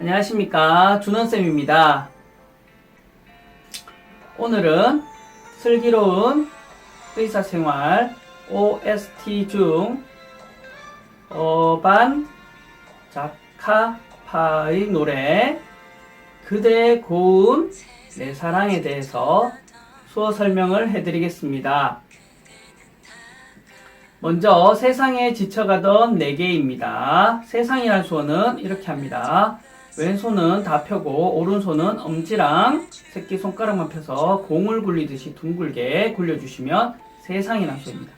안녕하십니까 준원쌤입니다 오늘은 슬기로운 의사생활 OST 중 어반 자카파의 노래 그대의 고운 내 사랑에 대해서 수어 설명을 해드리겠습니다. 먼저 세상에 지쳐가던 네 개입니다. 세상이란 수어는 이렇게 합니다. 왼손은 다 펴고 오른손은 엄지랑 새끼손가락만 펴서 공을 굴리듯이 둥글게 굴려주시면 세상이란 수어입니다.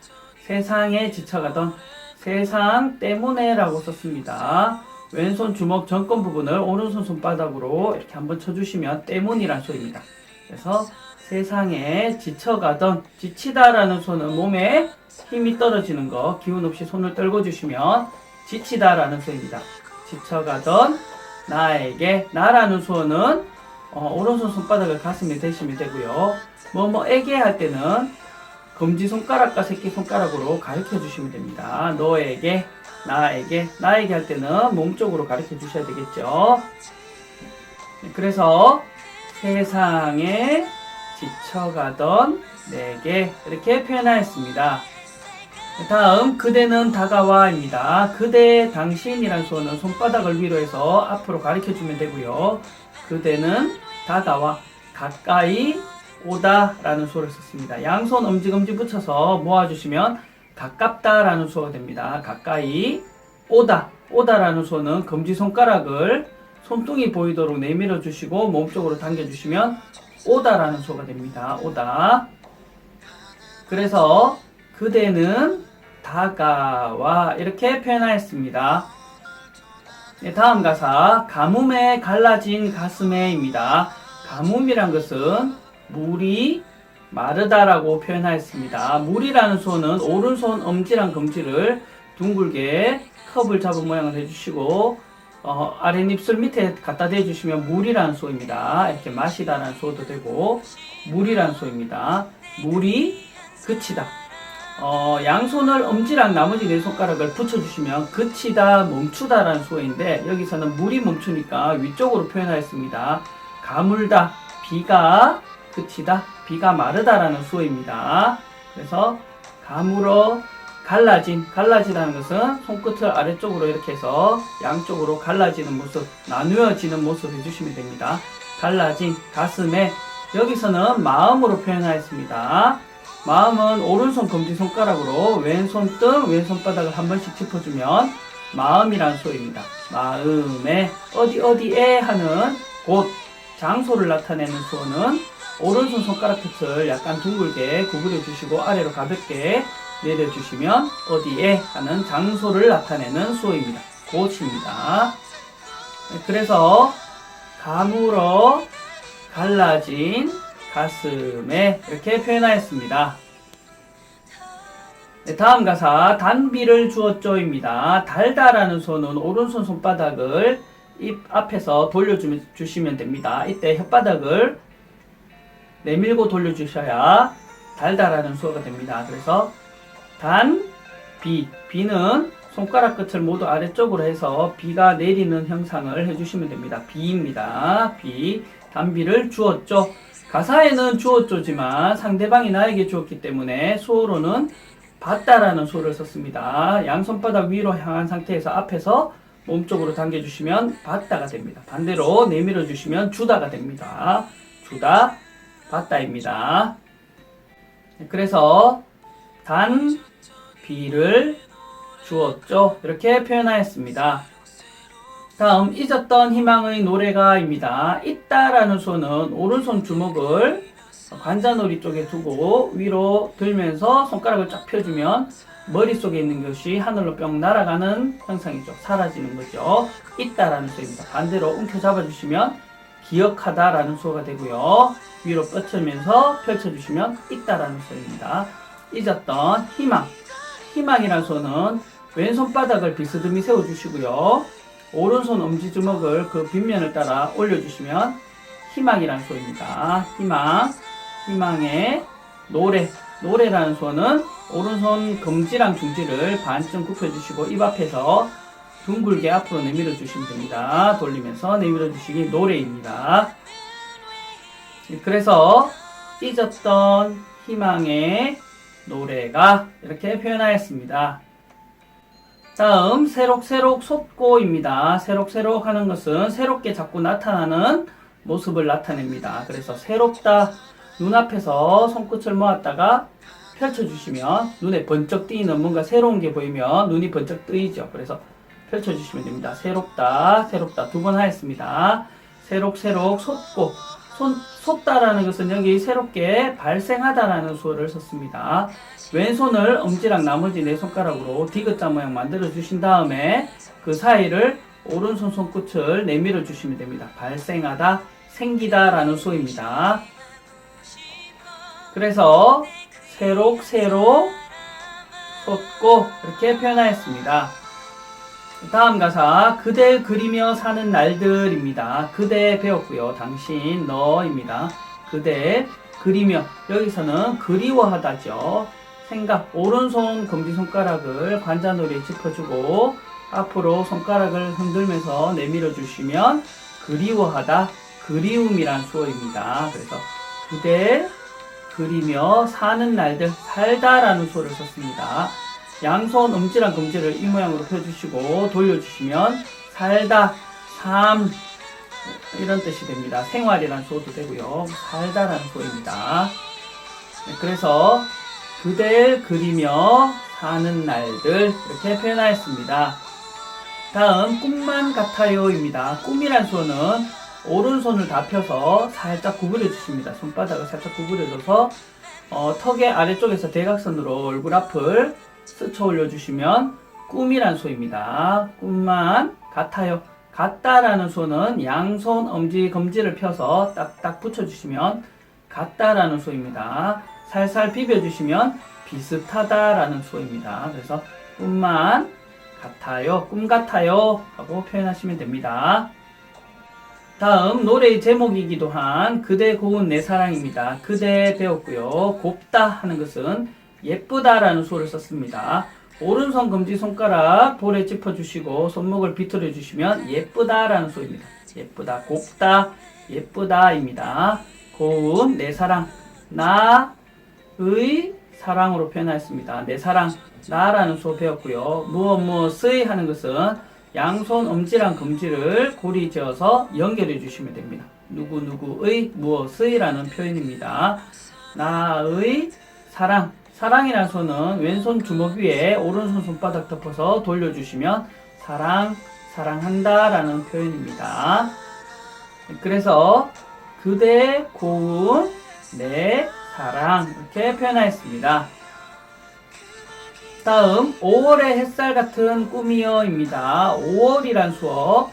세상에 지쳐가던 세상 때문에 라고 썼습니다. 왼손 주먹 전권 부분을 오른손 손바닥으로 이렇게 한번 쳐주시면 때문이란 소리입니다. 그래서 세상에 지쳐가던 지치다라는 손은 몸에 힘이 떨어지는 거 기운 없이 손을 떨궈 주시면 지치다라는 소리입니다. 지쳐가던 나에게 나라는 소는 어, 오른손 손바닥을 가슴에 대시면 되고요. 뭐뭐에게 할 때는 검지 손가락과 새끼 손가락으로 가르쳐 주시면 됩니다. 너에게 나에게 나에게 할 때는 몸 쪽으로 가르쳐 주셔야 되겠죠. 네, 그래서 세상에 지쳐가던 내게 이렇게 표현하였습니다. 다음 그대는 다가와입니다. 그대 당신이란 수어는 손바닥을 위로 해서 앞으로 가리켜 주면 되고요. 그대는 다가와 가까이 오다라는 수어를 썼습니다. 양손 엄지검지 붙여서 모아주시면 가깝다라는 수어가 됩니다. 가까이 오다 오다라는 수어는 검지 손가락을 손등이 보이도록 내밀어 주시고 몸쪽으로 당겨 주시면 오다라는 수어가 됩니다. 오다 그래서 그대는 다가와 이렇게 표현하였습니다. 네, 다음 가사 가뭄에 갈라진 가슴에입니다. 가뭄이란 것은 물이 마르다라고 표현하였습니다. 물이라는 소는 오른손 엄지랑 검지를 둥글게 컵을 잡은 모양을 해주시고 어, 아랫입술 밑에 갖다 대주시면 물이라는 소입니다. 이렇게 마시다라는 소도 되고 물이라는 소입니다. 물이 그치다. 어, 양손을 엄지랑 나머지 네 손가락을 붙여주시면 그치다, 멈추다라는 수어인데 여기서는 물이 멈추니까 위쪽으로 표현하였습니다. 가물다, 비가 그치다, 비가 마르다라는 수어입니다. 그래서 가물어 갈라진, 갈라지다는 것은 손끝을 아래쪽으로 이렇게 해서 양쪽으로 갈라지는 모습, 나누어지는 모습 해주시면 됩니다. 갈라진 가슴에 여기서는 마음으로 표현하였습니다. 마음은 오른손 검지 손가락으로 왼손 등 왼손바닥을 한 번씩 짚어주면 마음이란 소리입니다. 마음에 어디 어디에 하는 곳 장소를 나타내는 수어는 오른손 손가락 끝을 약간 둥글게 구부려 주시고 아래로 가볍게 내려주시면 어디에 하는 장소를 나타내는 수어입니다. 곳입니다. 네, 그래서 가물어 갈라진 가슴에 이렇게 표현하였습니다. 네, 다음 가사 단비를 주었죠입니다. 달다라는 손은 오른손 손바닥을 입 앞에서 돌려주시면 됩니다. 이때 혓바닥을 내밀고 돌려주셔야 달다라는 수어가 됩니다. 그래서 단, 비, 비는 손가락 끝을 모두 아래쪽으로 해서 비가 내리는 형상을 해주시면 됩니다. 비입니다. 비, 단비를 주었죠. 가사에는 주었죠지만 상대방이 나에게 주었기 때문에 수어로는 받다라는 수어를 썼습니다. 양손바닥 위로 향한 상태에서 앞에서 몸쪽으로 당겨주시면 받다가 됩니다. 반대로 내밀어 주시면 주다가 됩니다. 주다, 받다입니다. 그래서 단 비를 주었죠. 이렇게 표현하였습니다. 다음 잊었던 희망의 노래가입니다. 있다라는 손은 오른손 주먹을 관자놀이 쪽에 두고 위로 들면서 손가락을 쫙 펴주면 머릿속에 있는 것이 하늘로 뿅 날아가는 현상이죠. 사라지는 거죠. 있다라는 소입니다. 반대로 움켜 잡아주시면 기억하다라는 수어가 되고요. 위로 뻗치면서 펼쳐주시면 있다라는 소입니다. 잊었던 희망. 희망이라는 수어는 왼손바닥을 비스듬히 세워주시고요. 오른손 엄지주먹을 그 빗면을 따라 올려주시면 희망이라는 수어입니다. 희망, 희망의 노래. 노래라는 수어는 오른손 검지랑 중지를 반쯤 굽혀주시고 입 앞에서 둥글게 앞으로 내밀어 주시면 됩니다. 돌리면서 내밀어 주시기 노래입니다. 그래서 찢었던 희망의 노래가 이렇게 표현하였습니다. 다음 새록새록 솟고입니다. 새록새록 하는 것은 새롭게 자꾸 나타나는 모습을 나타냅니다. 그래서 새롭다 눈앞에서 손끝을 모았다가 펼쳐주시면 눈에 번쩍 띄는 뭔가 새로운 게 보이면 눈이 번쩍 뜨이죠. 그래서 펼쳐주시면 됩니다. 새롭다, 새롭다 두 번 하였습니다. 새록새록 솟고 손, 솟다라는 것은 여기 새롭게 발생하다라는 수어를 썼습니다. 왼손을 엄지랑 나머지 네 손가락으로 디귿자 모양 만들어 주신 다음에 그 사이를 오른손 손끝을 내밀어 주시면 됩니다. 발생하다, 생기다라는 수어입니다. 그래서 새록새록 솟고 이렇게 표현하였습니다. 다음 가사 그대 그리며 사는 날들입니다. 그대 배웠고요. 당신 너입니다. 그대 그리며 여기서는 그리워하다죠. 생각 오른손 검지손가락을 관자놀이에 짚어주고 앞으로 손가락을 흔들면서 내밀어 주시면 그리워하다 그리움이란 수어입니다. 그래서 그대 그리며 사는 날들 살다라는 수어를 썼습니다. 양손 엄지랑 검지를 이 모양으로 펴주시고 돌려주시면 살다, 삶 이런 뜻이 됩니다. 생활이란 수어도 되고요. 살다라는 수어입니다. 네, 그래서 그댈 그리며 사는 날들 이렇게 표현하였습니다. 다음 꿈만 같아요입니다. 꿈이란 수어는 오른손을 다 펴서 살짝 구부려 주십니다. 손바닥을 살짝 구부려줘서 어, 턱의 아래쪽에서 대각선으로 얼굴 앞을 스쳐 올려주시면 꿈이란 소입니다. 꿈만 같아요. 같다라는 소는 양손 엄지 검지를 펴서 딱딱 붙여주시면 같다라는 소입니다. 살살 비벼주시면 비슷하다라는 소입니다. 그래서 꿈만 같아요. 꿈 같아요. 하고 표현하시면 됩니다. 다음 노래의 제목이기도 한 그대 고운 내 사랑입니다. 그대 배웠고요. 곱다 하는 것은 예쁘다라는 수를 썼습니다. 오른손 검지 손가락 볼에 짚어주시고 손목을 비틀어 주시면 예쁘다라는 소입니다. 예쁘다, 곱다, 예쁘다입니다. 고운 내 사랑, 나의 사랑으로 표현하였습니다. 내 사랑, 나라는 수 배웠고요. 무엇 무엇의 하는 것은 양손 엄지랑 검지를 고리 지어서 연결해 주시면 됩니다. 누구 누구의 무엇의라는 표현입니다. 나의 사랑, 사랑이라는 손은 왼손 주먹 위에 오른손 손바닥 덮어서 돌려주시면 사랑, 사랑한다 라는 표현입니다. 그래서 그대 고운 내 사랑 이렇게 표현하였습니다. 다음 5월의 햇살 같은 꿈이여입니다. 5월이란 수어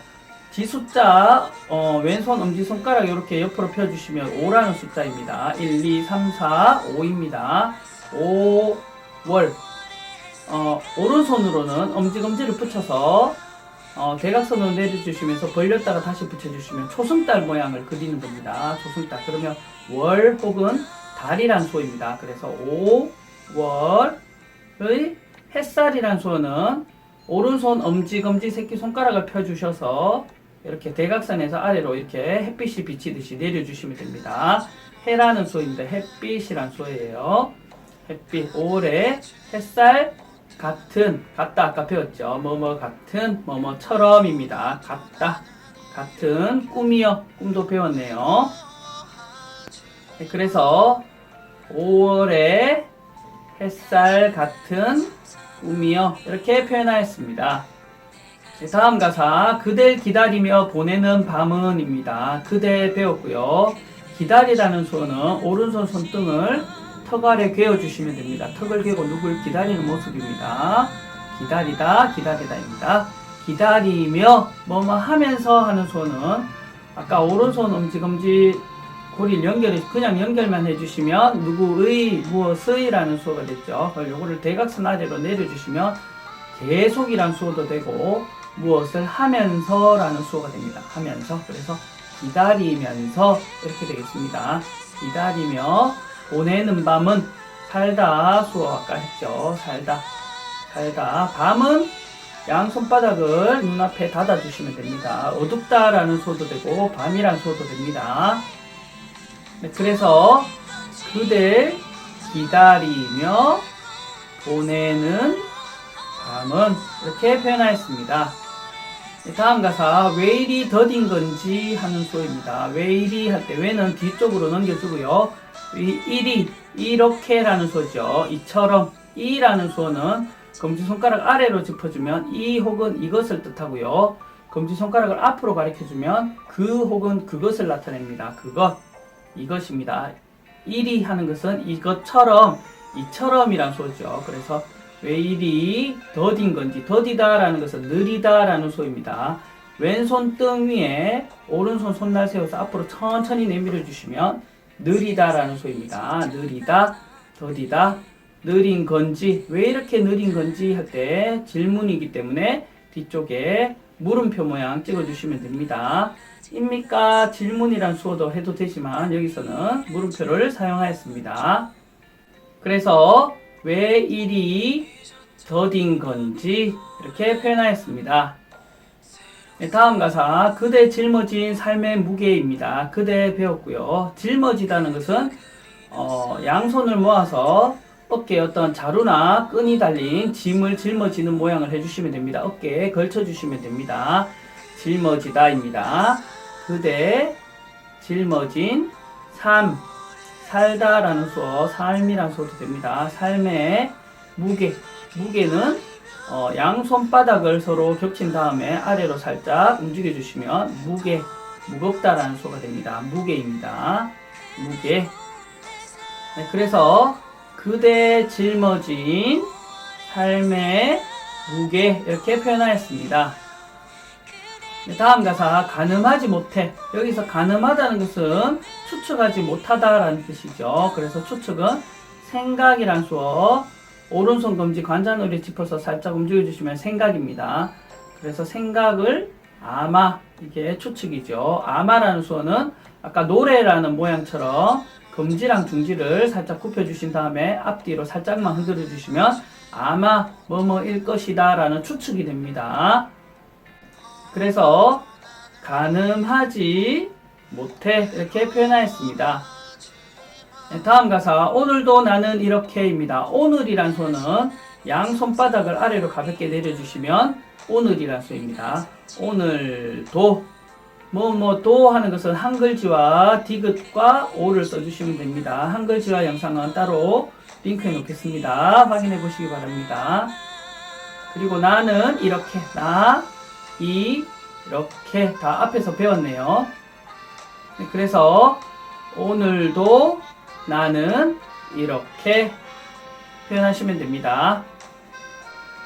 지숫자 어, 왼손 엄지 손가락 이렇게 옆으로 펴주시면 5라는 숫자입니다. 1, 2, 3, 4, 5입니다. 5월 어, 오른손으로는 엄지검지를 붙여서 어, 대각선으로 내려주시면서 벌렸다가 다시 붙여주시면 초승달 모양을 그리는 겁니다. 초승달 그러면 월 혹은 달이란 수어입니다. 그래서 5월의 햇살이란 수어는 오른손 엄지검지 새끼손가락을 펴주셔서 이렇게 대각선에서 아래로 이렇게 햇빛이 비치듯이 내려주시면 됩니다. 해라는 수어입니다. 햇빛이란 수어예요. 햇빛, 5월의 햇살 같은, 같다 아까 배웠죠. 뭐뭐 같은, 뭐뭐처럼입니다. 같다, 같은, 꿈이요. 꿈도 배웠네요. 네, 그래서 5월의 햇살 같은 꿈이요. 이렇게 표현하였습니다. 네, 다음 가사 그댈 기다리며 보내는 밤은입니다. 그대 배웠고요. 기다리라는 수어는 오른손 손등을 턱 아래 괴어주시면 됩니다. 턱을 괴고 누굴 기다리는 모습입니다. 기다리다, 기다리다입니다. 기다리며 뭐뭐 하면서 하는 수어는 아까 오른손 엄지검지 고리를 연결해 그냥 연결만 해주시면 누구의 무엇의라는 수어가 됐죠. 요거를 대각선 아래로 내려주시면 계속이란 수어도 되고 무엇을 하면서라는 수어가 됩니다. 하면서 그래서 기다리면서 이렇게 되겠습니다. 기다리며 보내는 밤은 살다 수어 아까 했죠. 살다 살다 밤은 양 손바닥을 눈앞에 닫아주시면 됩니다. 어둡다라는 소도 되고 밤이라는 소도 됩니다. 네, 그래서 그댈 기다리며 보내는 밤은 이렇게 표현하였습니다. 네, 다음 가사 왜 이리 더딘 건지 하는 소입니다. 왜 이리 할 때 왜는 뒤쪽으로 넘겨주고요. 이 이리 이렇게라는 소죠. 이처럼 이라는 소는 검지 손가락 아래로 짚어주면 이 혹은 이것을 뜻하고요. 검지 손가락을 앞으로 가리켜주면 그 혹은 그것을 나타냅니다. 그것 이것입니다. 이리 하는 것은 이것처럼 이처럼이란 소죠. 그래서 왜 이리 더딘 건지 더디다라는 것은 느리다라는 소입니다. 왼손 등 위에 오른손 손날 세워서 앞으로 천천히 내밀어 주시면 느리다라는 소입니다. 느리다, 더디다, 느린 건지 왜 이렇게 느린 건지 할 때 질문이기 때문에 뒤쪽에 물음표 모양 찍어 주시면 됩니다. 입니까? 질문이란 수어도 해도 되지만 여기서는 물음표를 사용하였습니다. 그래서 왜 일이 더딘 건지 이렇게 표현하였습니다. 네, 다음 가사 그대 짊어진 삶의 무게입니다. 그대 배웠고요. 짊어지다는 것은 어, 양손을 모아서 어깨에 어떤 자루나 끈이 달린 짐을 짊어지는 모양을 해주시면 됩니다. 어깨에 걸쳐주시면 됩니다. 짊어지다입니다. 그대 짊어진 삶 살다라는 수어 삶이라는 수어도 됩니다. 삶의 무게 무게는 어, 양 손바닥을 서로 겹친 다음에 아래로 살짝 움직여 주시면 무게 무겁다라는 수어가 됩니다. 무게입니다. 무게 네, 그래서 그대 짊어진 삶의 무게 이렇게 표현하였습니다. 네, 다음 가사 가늠하지 못해 여기서 가늠하다는 것은 추측하지 못하다라는 뜻이죠. 그래서 추측은 생각이란 수어 오른손 검지 관자놀이 짚어서 살짝 움직여 주시면 생각입니다. 그래서 생각을 아마 이게 추측이죠. 아마라는 수어는 아까 노래라는 모양처럼 검지랑 중지를 살짝 굽혀 주신 다음에 앞뒤로 살짝만 흔들어 주시면 아마 뭐뭐일 것이다 라는 추측이 됩니다. 그래서 가늠하지 못해 이렇게 표현하였습니다. 네, 다음 가사 오늘도 나는 이렇게입니다. 오늘이란 소는 양 손바닥을 아래로 가볍게 내려주시면 오늘이란 소입니다. 오늘도 뭐 뭐 도 하는 것은 한글지와 디귿과 오를 써주시면 됩니다. 한글지와 영상은 따로 링크해 놓겠습니다. 확인해 보시기 바랍니다. 그리고 나는 이렇게 나, 이, 이렇게 다 앞에서 배웠네요. 네, 그래서 오늘도 나는 이렇게 표현하시면 됩니다.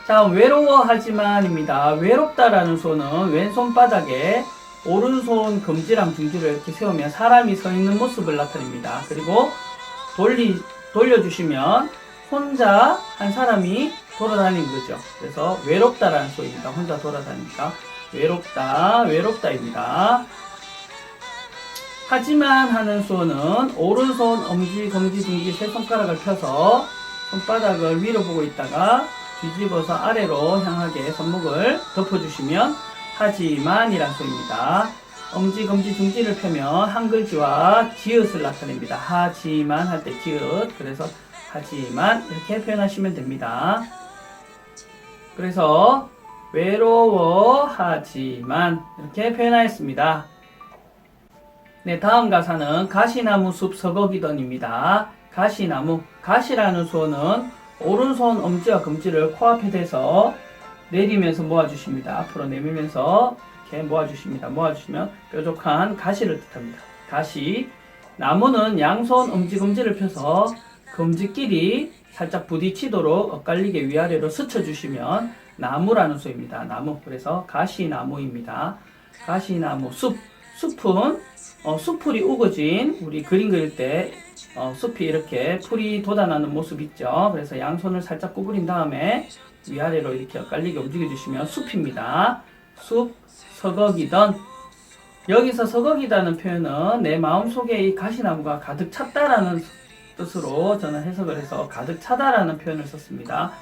다음 외로워하지만입니다. 외롭다라는 소는 왼손바닥에 오른손 검지랑 중지를 이렇게 세우면 사람이 서 있는 모습을 나타냅니다. 그리고 돌리 돌려주시면 혼자 한 사람이 돌아다니는 거죠. 그래서 외롭다라는 소입니다. 혼자 돌아다니니까 외롭다, 외롭다입니다. 하지만 하는 수어는 오른손 엄지, 검지, 중지 세 손가락을 펴서 손바닥을 위로 보고 있다가 뒤집어서 아래로 향하게 손목을 덮어주시면 하지만이란 소입니다. 엄지, 검지, 중지를 펴면 한글지와 지읒을 나타냅니다. 하지만 할 때 지읒. 그래서 하지만 이렇게 표현하시면 됩니다. 그래서 외로워하지만 이렇게 표현하였습니다. 네, 다음 가사는 가시나무 숲 서거기던입니다. 가시나무, 가시라는 수어는 오른손 엄지와 검지를 코앞에 대서 내리면서 모아주십니다. 앞으로 내밀면서 이렇게 모아주십니다. 모아주시면 뾰족한 가시를 뜻합니다. 가시. 나무는 양손 엄지 검지를 펴서 검지끼리 살짝 부딪히도록 엇갈리게 위아래로 스쳐주시면 나무라는 소입니다. 나무. 그래서 가시나무입니다. 가시나무 숲. 숲은 어, 숲풀이 우거진 우리 그림 그릴 때 어, 숲이 이렇게 풀이 돋아나는 모습 있죠. 그래서 양손을 살짝 구부린 다음에 위아래로 이렇게 엇갈리게 움직여 주시면 숲입니다. 숲, 서거기던. 여기서 서거기다는 표현은 내 마음속에 이 가시나무가 가득 찼다라는 뜻으로 저는 해석을 해서 가득 차다라는 표현을 썼습니다.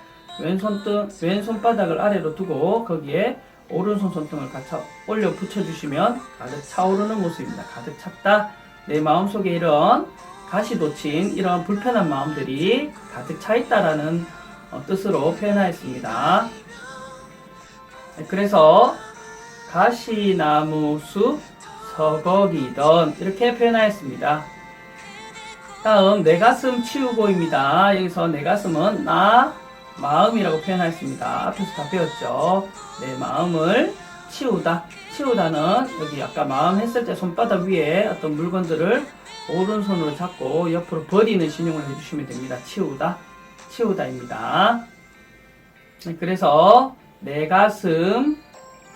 왼손 등 왼손바닥을 아래로 두고 거기에 오른손 손등을 같이 올려 붙여주시면 가득 차오르는 모습입니다. 가득 찼다. 내 마음속에 이런 가시 돋친 이런 불편한 마음들이 가득 차 있다라는 어, 뜻으로 표현하였습니다. 네, 그래서 가시나무 숲 서거기던 이렇게 표현하였습니다. 다음 내 가슴 치우고입니다. 여기서 내 가슴은 나 마음이라고 표현하였습니다. 앞에서 다 배웠죠. 내 마음을 치우다. 치우다는 여기 아까 마음 했을 때 손바닥 위에 어떤 물건들을 오른손으로 잡고 옆으로 버리는 신용을 해주시면 됩니다. 치우다. 치우다입니다. 네, 그래서 내 가슴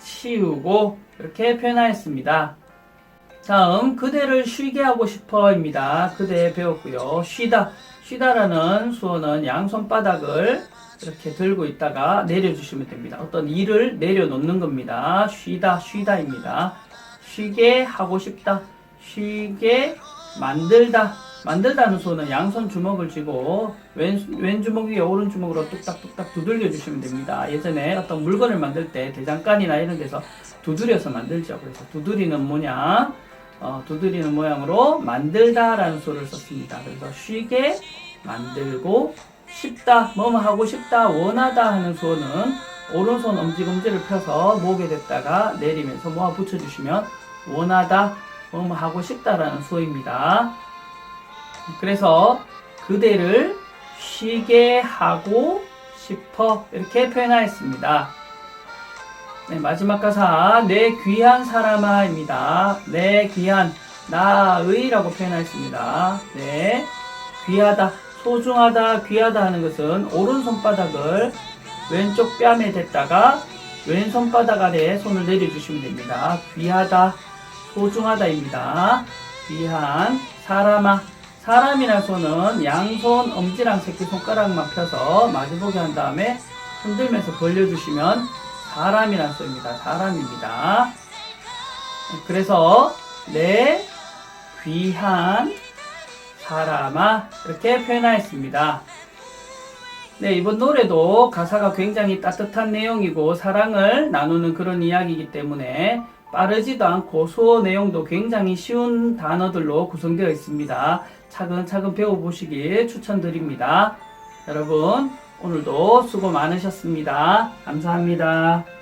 치우고 이렇게 표현하였습니다. 다음 그대를 쉬게 하고 싶어입니다. 그대 배웠고요. 쉬다 쉬다라는 수어는 양손바닥을 이렇게 들고 있다가 내려주시면 됩니다. 어떤 일을 내려놓는 겁니다. 쉬다 쉬다입니다. 쉬게 하고 싶다. 쉬게 만들다. 만들다는 수어는 양손 주먹을 쥐고 왼, 왼 주먹 위에 오른 주먹으로 뚝딱뚝딱 두들겨 주시면 됩니다. 예전에 어떤 물건을 만들 때 대장간이나 이런 데서 두드려서 만들죠. 그래서 두드리는 모양, 어, 두드리는 모양으로 만들다라는 수어를 썼습니다. 그래서 쉬게 만들고 싶다, 뭐뭐 하고 싶다, 원하다 하는 수어는 오른손 엄지검지를 펴서 목에 댔다가 내리면서 모아 붙여주시면 원하다, 뭐뭐 하고 싶다라는 수어입니다. 그래서 그대를 쉬게 하고 싶어 이렇게 표현하였습니다. 네, 마지막 가사 내 귀한 사람아입니다. 내 귀한 나의라고 표현하였습니다. 네, 귀하다, 소중하다, 귀하다 하는 것은 오른손바닥을 왼쪽 뺨에 댔다가 왼손바닥 아래에 손을 내려주시면 됩니다. 귀하다, 소중하다입니다. 귀한 사람아. 사람이라는 손은 양손 엄지랑 새끼손가락만 펴서 마주보게 한 다음에 흔들면서 벌려주시면 사람이라는 소입니다. 사람입니다. 그래서 내 귀한 사람아 이렇게 표현하였습니다. 네, 이번 노래도 가사가 굉장히 따뜻한 내용이고 사랑을 나누는 그런 이야기이기 때문에 빠르지도 않고 수어 내용도 굉장히 쉬운 단어들로 구성되어 있습니다. 차근차근 배워보시길 추천드립니다. 여러분, 오늘도 수고 많으셨습니다. 감사합니다.